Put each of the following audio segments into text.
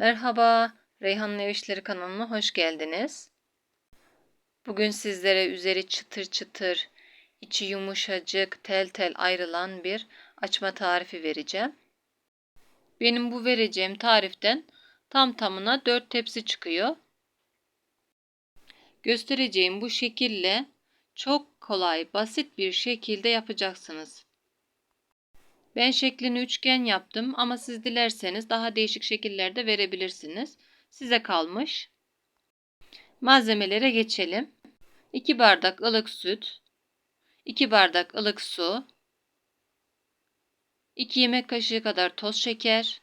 Merhaba, Reyhan'ın Ev kanalına hoş geldiniz. Bugün sizlere üzeri çıtır çıtır, içi yumuşacık, tel tel ayrılan bir açma tarifi vereceğim. Benim bu vereceğim tariften tam tamına 4 tepsi çıkıyor. Göstereceğim bu şekille çok kolay, basit bir şekilde yapacaksınız. Ben şeklini üçgen yaptım ama siz dilerseniz daha değişik şekillerde verebilirsiniz. Size kalmış. Malzemelere geçelim. 2 bardak ılık süt, 2 bardak ılık su, 2 yemek kaşığı kadar toz şeker,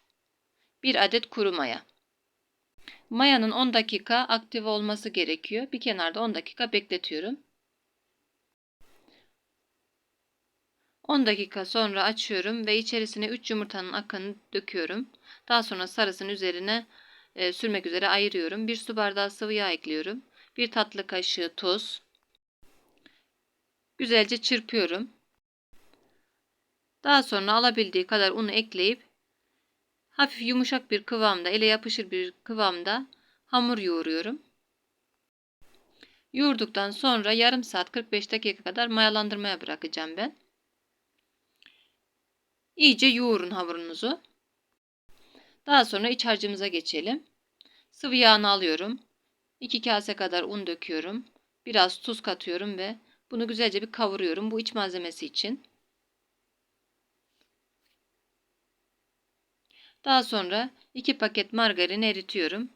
1 adet kuru maya. Mayanın 10 dakika aktif olması gerekiyor. Bir kenarda 10 dakika bekletiyorum. 10 dakika sonra açıyorum ve içerisine 3 yumurtanın akını döküyorum. Daha sonra sarısını üzerine e, sürmek üzere ayırıyorum. 1 su bardağı sıvı yağ ekliyorum. 1 tatlı kaşığı tuz. Güzelce çırpıyorum. Daha sonra alabildiği kadar unu ekleyip hafif yumuşak bir kıvamda, ele yapışır bir kıvamda hamur yoğuruyorum. Yoğurduktan sonra yarım saat 45 dakika kadar mayalandırmaya bırakacağım ben. İyice yoğurun hamurunuzu. Daha sonra iç harcımıza geçelim. Sıvı yağını alıyorum. 2 kase kadar un döküyorum. Biraz tuz katıyorum ve bunu güzelce bir kavuruyorum. Bu iç malzemesi için. Daha sonra 2 paket margarin eritiyorum.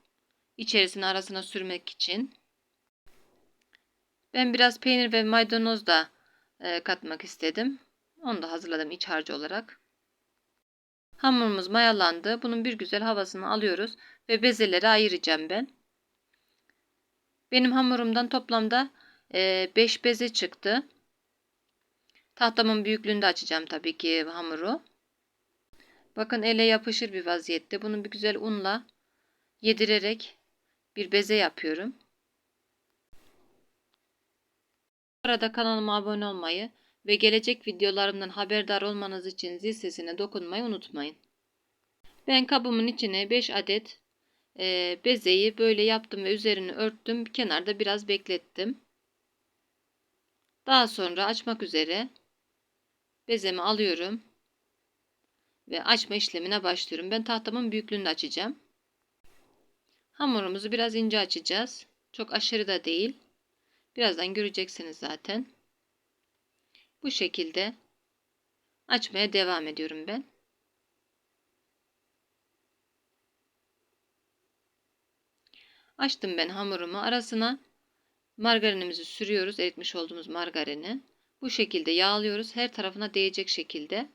İçerisine arasına sürmek için. Ben biraz peynir ve maydanoz da e, katmak istedim. Onu da hazırladım iç harcı olarak. Hamurumuz mayalandı. Bunun bir güzel havasını alıyoruz ve bezeleri ayıracağım ben. Benim hamurumdan toplamda 5 e, beze çıktı. Tahtamın büyüklüğünde açacağım tabii ki hamuru. Bakın ele yapışır bir vaziyette. Bunu bir güzel unla yedirerek bir beze yapıyorum. Bu arada kanalıma abone olmayı ve gelecek videolarımdan haberdar olmanız için zil sesine dokunmayı unutmayın. Ben kabımın içine 5 adet e, bezeyi böyle yaptım ve üzerini örttüm. Kenarda biraz beklettim. Daha sonra açmak üzere bezemi alıyorum ve açma işlemine başlıyorum. Ben tahtamın büyüklüğünde açacağım. Hamurumuzu biraz ince açacağız. Çok aşırı da değil. Birazdan göreceksiniz zaten. Bu şekilde açmaya devam ediyorum ben. Açtım ben hamurumu. Arasına margarinimizi sürüyoruz. Eritmiş olduğumuz margarini. Bu şekilde yağlıyoruz. Her tarafına değecek şekilde.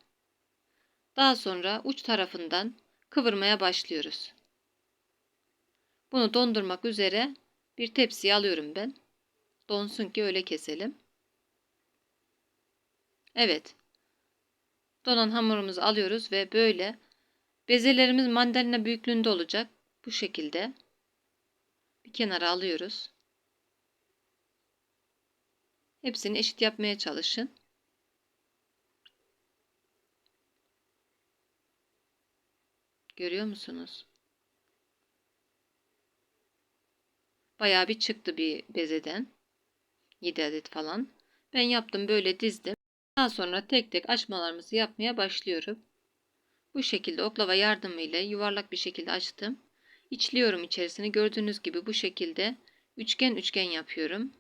Daha sonra uç tarafından kıvırmaya başlıyoruz. Bunu dondurmak üzere bir tepsiye alıyorum ben. Donsun ki öyle keselim. Evet. Donan hamurumuzu alıyoruz ve böyle bezelerimiz mandalina büyüklüğünde olacak. Bu şekilde bir kenara alıyoruz. Hepsini eşit yapmaya çalışın. Görüyor musunuz? Bayağı bir çıktı bir bezeden. 7 adet falan. Ben yaptım böyle dizdim. Daha sonra tek tek açmalarımızı yapmaya başlıyorum. Bu şekilde oklava yardımıyla yuvarlak bir şekilde açtım. İçliyorum içerisini. Gördüğünüz gibi bu şekilde üçgen üçgen yapıyorum.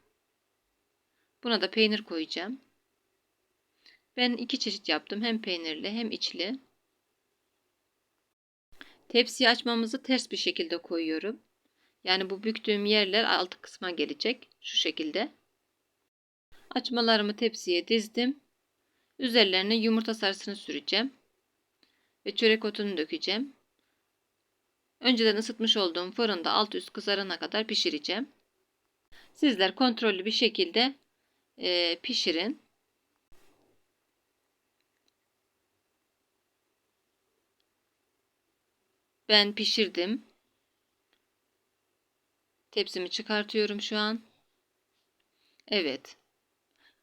Buna da peynir koyacağım. Ben iki çeşit yaptım. Hem peynirli hem içli. Tepsiyi açmamızı ters bir şekilde koyuyorum. Yani bu büktüğüm yerler alt kısma gelecek. Şu şekilde. Açmalarımı tepsiye dizdim. Üzerlerine yumurta sarısını süreceğim. Ve çörek otunu dökeceğim. Önceden ısıtmış olduğum fırında alt üst kızarana kadar pişireceğim. Sizler kontrollü bir şekilde e, pişirin. Ben pişirdim. Tepsimi çıkartıyorum şu an. Evet.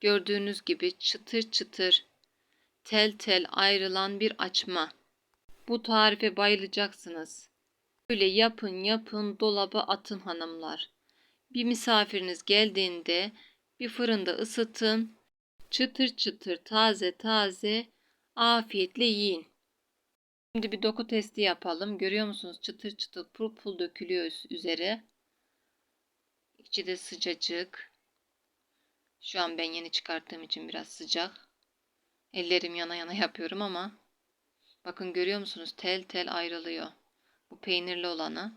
Gördüğünüz gibi çıtır çıtır, tel tel ayrılan bir açma. Bu tarife bayılacaksınız. Böyle yapın yapın dolaba atın hanımlar. Bir misafiriniz geldiğinde bir fırında ısıtın. Çıtır çıtır taze taze afiyetle yiyin. Şimdi bir doku testi yapalım. Görüyor musunuz? Çıtır çıtır pul pul dökülüyor üzeri. İçi de sıcacık. Şu an ben yeni çıkarttığım için biraz sıcak. Ellerim yana yana yapıyorum ama bakın görüyor musunuz? Tel tel ayrılıyor. Bu peynirli olanı.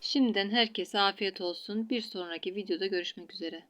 Şimdiden herkese afiyet olsun. Bir sonraki videoda görüşmek üzere.